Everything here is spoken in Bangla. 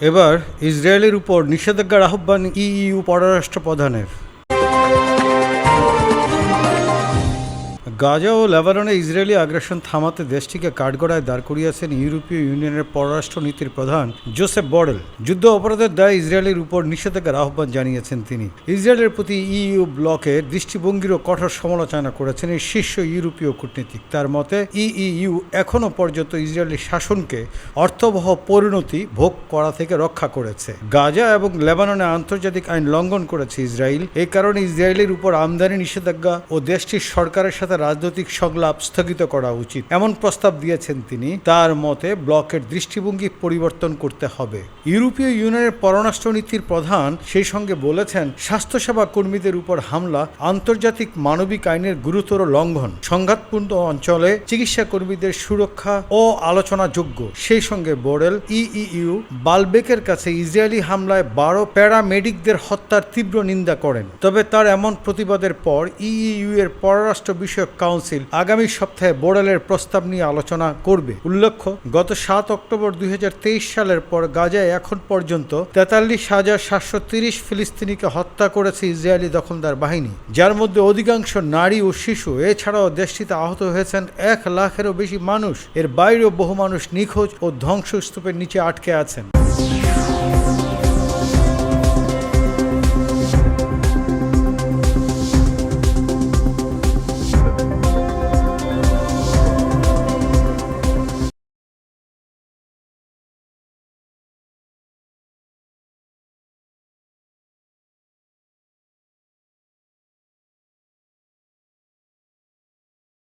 এবার ইসরায়েলের উপর নিষেধাজ্ঞার আহ্বান ইইউ পররাষ্ট্র প্রধানের। গাজা ও লেবাননে ইসরায়েলি আগ্রাসন থামাতে দেশটিকে কাঠগড়ায় দাঁড় করিয়েছেন ইউরোপীয় ইউনিয়নের পররাষ্ট্র নীতির প্রধান জোসেফ বডেল। যুদ্ধ অপরাধের দায় ইসরায়েলের উপর নিষেধাজ্ঞার আহ্বান জানিয়েছেন তিনি। ইসরায়েলের প্রতি ইইউ ব্লকের দৃষ্টিভঙ্গিরও কঠোর সমালোচনা করেছেন এই শীর্ষ ইউরোপীয় কূটনীতিক। তার মতে, ইইউ এখনও পর্যন্ত ইসরায়েলি শাসনকে অর্থবহ পরিণতি ভোগ করা থেকে রক্ষা করেছে। গাজা এবং লেবাননে আন্তর্জাতিক আইন লঙ্ঘন করেছে ইসরায়েল। এই কারণে ইসরায়েলের উপর আমদানি নিষেধাজ্ঞা ও দেশটির সরকারের সাথে রাজনৈতিক সংলাপ স্থগিত করা উচিত। এমন প্রস্তাব দিয়েছেন তিনি, তার মতে ব্লকের দৃষ্টিভঙ্গি পরিবর্তন করতে হবে। ইউরোপীয় ইউনিয়নের পররাষ্ট্রনীতির প্রধান সেই সঙ্গে বলেছেন, স্বাস্থ্যসেবা কর্মীদের উপর হামলা আন্তর্জাতিক মানবিক আইনের গুরুতর লঙ্ঘন। সংঘাতপূর্ণ অঞ্চলে চিকিৎসা কর্মীদের সুরক্ষা ও আলোচনাযোগ্য। সেই সঙ্গে বোরেল ইইউ বালবেকের কাছে ইসরায়েলি হামলায় বারো প্যারামেডিকদের হত্যার তীব্র নিন্দা করেন। তবে তার এমন প্রতিবাদের পর ইইউ এর পররাষ্ট্র বিষয়ক কাউন্সিল আগামী সপ্তাহে বোরেলের প্রস্তাব নিয়ে আলোচনা করবে। উল্লেখ্য, গত সাত অক্টোবর দুই সালের পর গাজায় এখন পর্যন্ত তেতাল্লিশ হাজার সাতশো তিরিশ ফিলিস্তিনিকে হত্যা করেছে ইসরায়েলি দখলদার বাহিনী, যার মধ্যে অধিকাংশ নারী ও শিশু। এছাড়াও দেশটিতে আহত হয়েছেন এক লাখেরও বেশি মানুষ। এর বাইরেও বহু মানুষ নিখোঁজ ও ধ্বংসস্তূপের নিচে আটকে আছেন।